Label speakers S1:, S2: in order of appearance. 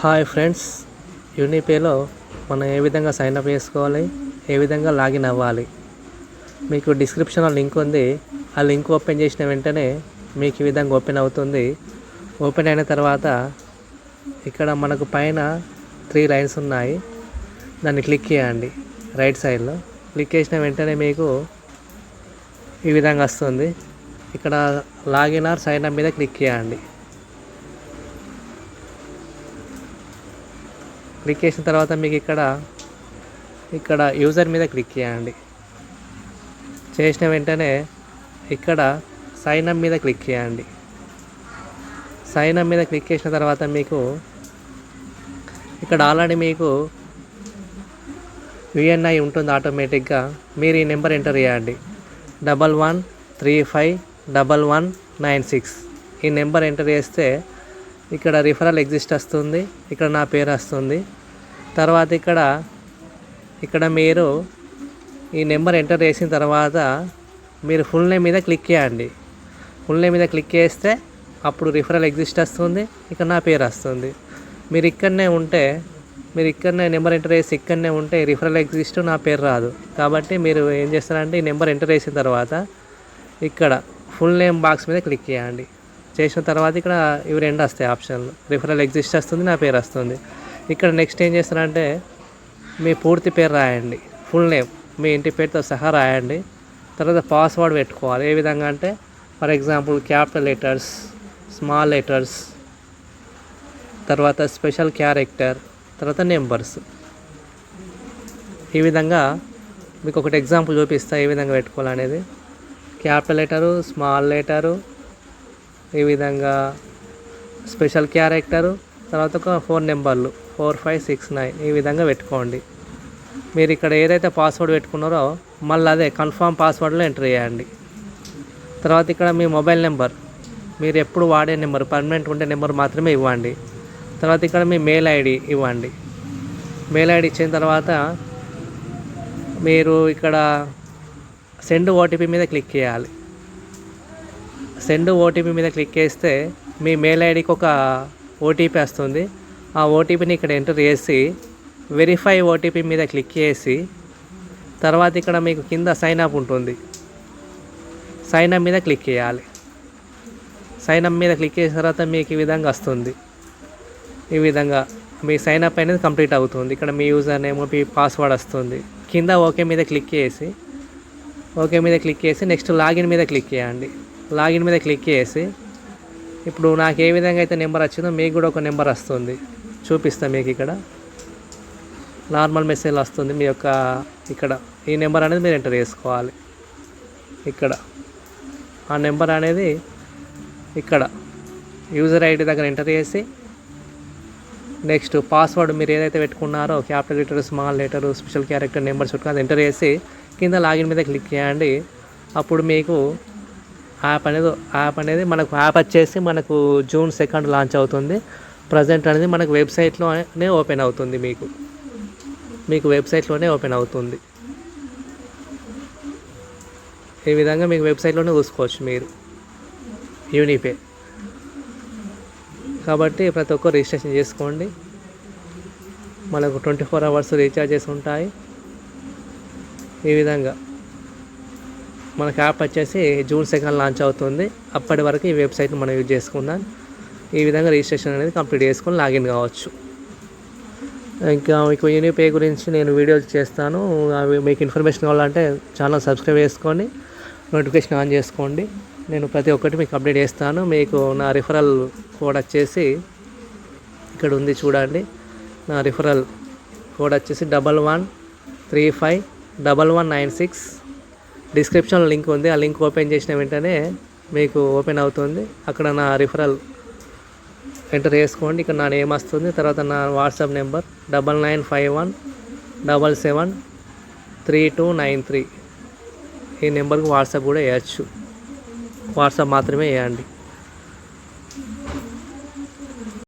S1: Hi friends యూనిపేలో మనం ఏ విధంగా sign up చేసుకోవాలి ఏ విధంగా లాగిన్ అవ్వాలి? మీకు డిస్క్రిప్షన్లో లింక్ ఉంది. ఆ లింక్ ఓపెన్ చేసిన వెంటనే మీకు ఈ విధంగా ఓపెన్ అవుతుంది. ఓపెన్ అయిన తర్వాత ఇక్కడ మనకు పైన త్రీ లైన్స్ ఉన్నాయి. దాన్ని క్లిక్ చేయండి రైట్ సైడ్లో క్లిక్ చేసిన వెంటనే మీకు ఈ విధంగా వస్తుంది. ఇక్కడ లాగిన్ ఆర్ సైన్ అప్ మీద క్లిక్ చేయండి. క్లిక్ చేసిన తర్వాత మీకు ఇక్కడ ఇక్కడ యూజర్ మీద క్లిక్ చేయండి. చేసిన వెంటనే ఇక్కడ సైన్ అప్ మీద క్లిక్ చేయండి. సైన్ అప్ మీద క్లిక్ చేసిన తర్వాత మీకు ఇక్కడ ఆల్రెడీ మీకు విఎన్ఐ ఉంటుంది ఆటోమేటిక్గా మీరు ఈ నెంబర్ ఎంటర్ చేయండి. Double one three five double one nine six ఈ నెంబర్ ఎంటర్ చేస్తే ఇక్కడ రిఫరల్ ఎగ్జిస్ట్ వస్తుంది. ఇక్కడ నా పేరు వస్తుంది. తర్వాత ఇక్కడ ఇక్కడ మీరు ఈ నెంబర్ ఎంటర్ చేసిన తర్వాత మీరు ఫుల్ నేమ్ మీద క్లిక్ చేయండి. ఫుల్ నేమ్ మీద క్లిక్ చేస్తే అప్పుడు రిఫరల్ ఎగ్జిస్ట్ వస్తుంది ఇక్కడ నా పేరు వస్తుంది. మీరు ఇక్కడనే ఉంటే మీరు ఇక్కడనే నెంబర్ ఎంటర్ చేసి ఇక్కడనే ఉంటే రిఫరల్ ఎగ్జిస్ట్ నా పేరు రాదు. కాబట్టి మీరు ఏం చేస్తారంటే ఈ నెంబర్ ఎంటర్ చేసిన తర్వాత ఇక్కడ ఫుల్ నేమ్ బాక్స్ మీద క్లిక్ చేయండి. చేసిన తర్వాత ఇక్కడ ఇవి రెండు వస్తాయి ఆప్షన్లు. రిఫరల్ ఎగ్జిస్ట్ వస్తుంది నా పేరు వస్తుంది. ఇక్కడ నెక్స్ట్ ఏం చేస్తారంటే మీ పూర్తి పేరు రాయండి. ఫుల్ నేమ్ మీ ఇంటి పేరుతో సహా రాయండి. తర్వాత పాస్వర్డ్ పెట్టుకోవాలి. ఏ విధంగా అంటే for example capital letters small letters తర్వాత స్పెషల్ క్యారెక్టర్ తర్వాత నెంబర్స్ ఈ విధంగా మీకు ఒకటి ఎగ్జాంపుల్ చూపిస్తా ఏ విధంగా పెట్టుకోవాలనేది. క్యాపిటల్ లెటరు స్మాల్ లెటరు ఈ విధంగా స్పెషల్ క్యారెక్టరు తర్వాత ఒక ఫోన్ నెంబర్లు ఫోర్ ఫైవ్ సిక్స్ నైన్ ఈ విధంగా పెట్టుకోండి. మీరు ఇక్కడ ఏదైతే పాస్వర్డ్ పెట్టుకున్నారో మళ్ళీ అదే కన్ఫర్మ్ పాస్వర్డ్లో ఎంటర్ చేయండి. తర్వాత ఇక్కడ మీ మొబైల్ నెంబర్ మీరు ఎప్పుడు వాడే నెంబర్ పర్మనెంట్ ఉండే నెంబర్ మాత్రమే ఇవ్వండి. తర్వాత ఇక్కడ మీ మెయిల్ ఐడి ఇవ్వండి. మెయిల్ ఐడి ఇచ్చిన తర్వాత మీరు ఇక్కడ సెండ్ ఓటీపీ మీద క్లిక్ చేయాలి. సెండ్ ఓటీపీ మీద క్లిక్ చేస్తే మీ మెయిల్ ఐడికి ఒక ఓటీపీ వస్తుంది. ఆ ఓటీపీని ఇక్కడ ఎంటర్ చేసి వెరిఫై ఓటీపీ మీద క్లిక్ చేసి తర్వాత ఇక్కడ మీకు కింద సైన్ అప్ ఉంటుంది. సైన్ అప్ మీద క్లిక్ చేయాలి. సైన్ అప్ మీద క్లిక్ చేసిన తర్వాత మీకు ఈ విధంగా వస్తుంది. ఈ విధంగా మీ సైన్ అప్ అనేది కంప్లీట్ అవుతుంది. ఇక్కడ మీ యూజర్ నేమ్ మీ పాస్వర్డ్ వస్తుంది. కింద ఓకే మీద క్లిక్ చేసి ఓకే మీద క్లిక్ చేసి నెక్స్ట్ లాగిన్ మీద క్లిక్ చేయండి. లాగిన్ మీద క్లిక్ చేసి ఇప్పుడు నాకు ఏ విధంగా అయితే నెంబర్ వచ్చిందో మీకు కూడా ఒక నెంబర్ వస్తుంది. చూపిస్తాను మీకు ఇక్కడ. నార్మల్ మెసేజ్ వస్తుంది మీ యొక్క ఇక్కడ. ఈ నెంబర్ అనేది మీరు ఎంటర్ చేసుకోవాలి. ఇక్కడ. ఆ నెంబర్ అనేది ఇక్కడ. యూజర్ ఐడి దగ్గర ఎంటర్ చేసి నెక్స్ట్ పాస్వర్డ్ మీరు ఏదైతే పెట్టుకున్నారో capital letter small letter special character numbers పెట్టుకుని అది ఎంటర్ చేసి కింద లాగిన్ మీద క్లిక్ చేయండి. అప్పుడు మీకు యాప్ అనేది యాప్ అనేది మనకు యాప్ వచ్చేసి మనకు జూన్ సెకండ్ లాంచ్ అవుతుంది. ప్రజెంట్ అనేది మనకు వెబ్సైట్లోనే ఓపెన్ అవుతుంది మీకు. మీకు వెబ్సైట్లోనే ఓపెన్ అవుతుంది. ఈ విధంగా మీకు వెబ్సైట్లోనే చూసుకోవచ్చు మీరు. యూనిపే కాబట్టి ప్రతి ఒక్కరు రిజిస్ట్రేషన్ చేసుకోండి. మనకు ట్వంటీ ఫోర్ అవర్స్ రీఛార్జెస్ ఉంటాయి. ఈ విధంగా మనకు యాప్ వచ్చేసి జూన్ సెకండ్ లాంచ్ అవుతుంది. అప్పటి వరకు ఈ వెబ్సైట్ని మనం యూజ్ చేసుకుందాం. ఈ విధంగా రిజిస్ట్రేషన్ అనేది కంప్లీట్ చేసుకొని లాగిన్ కావచ్చు. ఇంకా మీకు యూనిపే గురించి నేను వీడియోస్ చేస్తాను. అవి మీకు ఇన్ఫర్మేషన్ కావాలంటే ఛానల్ సబ్స్క్రైబ్ చేసుకోండి. నోటిఫికేషన్ ఆన్ చేసుకోండి. నేను ప్రతి ఒక్కటి మీకు అప్డేట్ చేస్తాను. మీకు నా రిఫరల్ కోడ్ వచ్చేసి ఇక్కడ ఉంది చూడండి. నా రిఫరల్ కోడ్ వచ్చేసి double one three five double one nine six. డిస్క్రిప్షన్లో లింక్ ఉంది. ఆ లింక్ ఓపెన్ చేసిన వెంటనే మీకు ఓపెన్ అవుతుంది. అక్కడ నా రిఫరల్ ఎంటర్ చేసుకోండి. ఇక్కడ నా నేమ్ వస్తుంది. తర్వాత నా WhatsApp number double nine five one double seven three two nine three ఈ నెంబర్కి వాట్సాప్ కూడా వేయచ్చు. వాట్సాప్ మాత్రమే వేయండి.